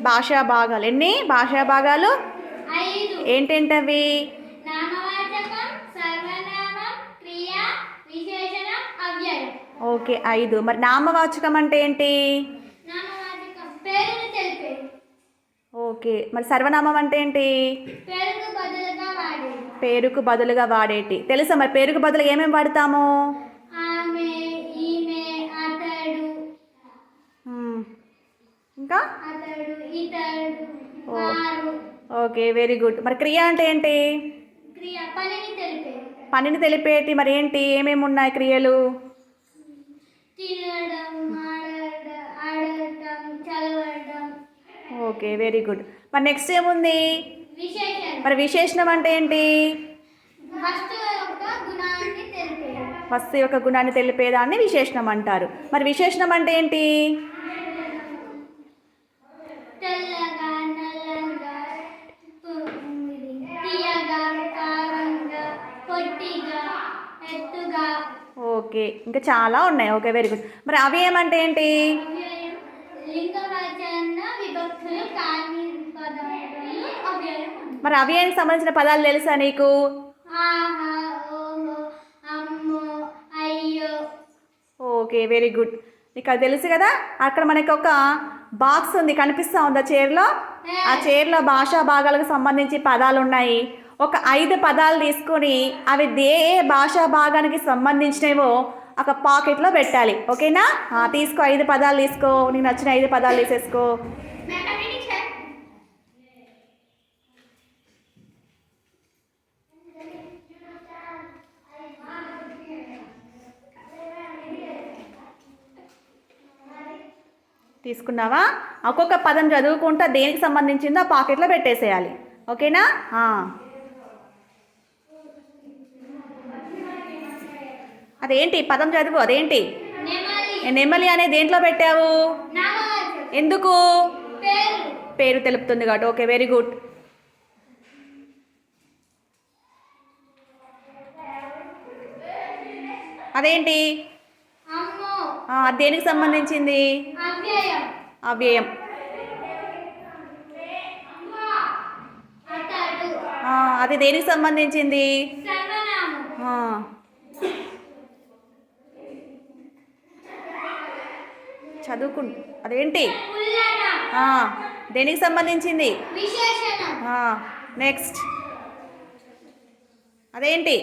భాషా భాగాలు ఎన్ని? భాషా భాగాలు ఏంటేంటవి? ఓకే ఐదు. మరి నామవాచకం అంటే ఏంటి? ఓకే మరి సర్వనామం అంటే ఏంటి? పేరుకు బదులుగా వాడేది. పేరుకు బదులుగా వాడేటి. తెలుసా మరి పేరుకు బదులుగా ఏమేమి వాడతాము? ఇంకా? Okay very good. మరి క్రియ అంటే ఏంటి? పనిని తెలిపేటి మరి ఏంటి? ఏమేమి ఉన్నాయి క్రియలు? Okay very good. మరి నెక్స్ట్ ఏముంది? మరి విశేషణం అంటే ఏంటి? వస్తు యొక్క గుణాన్ని తెలిపేదాన్ని విశేషణం అంటారు. మరి విశేషణం అంటే ఏంటి? ఓకే. ఇంకా చాలా ఉన్నాయి. ఓకే వెరీ గుడ్ మరి అవి ఏమంటే ఏంటి? మరి అవ్యయానికి సంబంధించిన పదాలు తెలుసా నీకు? ఓకే వెరీ గుడ్ నీకు అది తెలుసు కదా? అక్కడ మనకి ఒక బాక్స్ ఉంది. కనిపిస్తూ ఉందా చైర్లో? ఆ చైర్లో భాషా భాగాలకు సంబంధించి పదాలు ఉన్నాయి. ఒక ఐదు పదాలు తీసుకొని అవి ఏ ఏ భాషా భాగానికి సంబంధించినవో ఒక పాకెట్లో పెట్టాలి. ఓకేనా? తీసుకో ఐదు పదాలు తీసుకో. నీకు నచ్చిన ఐదు పదాలు తీసేసుకో. తీసుకున్నావా? ఒక్కొక్క పదం చదువుకుంటా దేనికి సంబంధించిందో ఆ పాకెట్లో పెట్టేసేయాలి. ఓకేనా? అదేంటి? పదం చదువు అదేంటి? నెమలి. అనే దేంట్లో పెట్టావు? ఎందుకు? పేరు. తెలుపుతుంది కాబట్టి. ఓకే వెరీ గుడ్ అదేంటి? దేనికి సంబంధించింది? అవ్యయం. అది దేనికి సంబంధించింది సర్వనామం ఆ. చదువుకు అదేంటి? దేనికి సంబంధించింది? నెక్స్ట్. అదేంటి?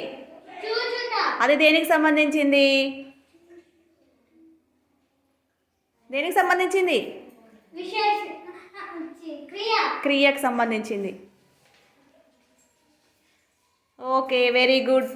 అది దేనికి సంబంధించింది? దేనికి సంబంధించింది? క్రియకు సంబంధించింది. Okay very good.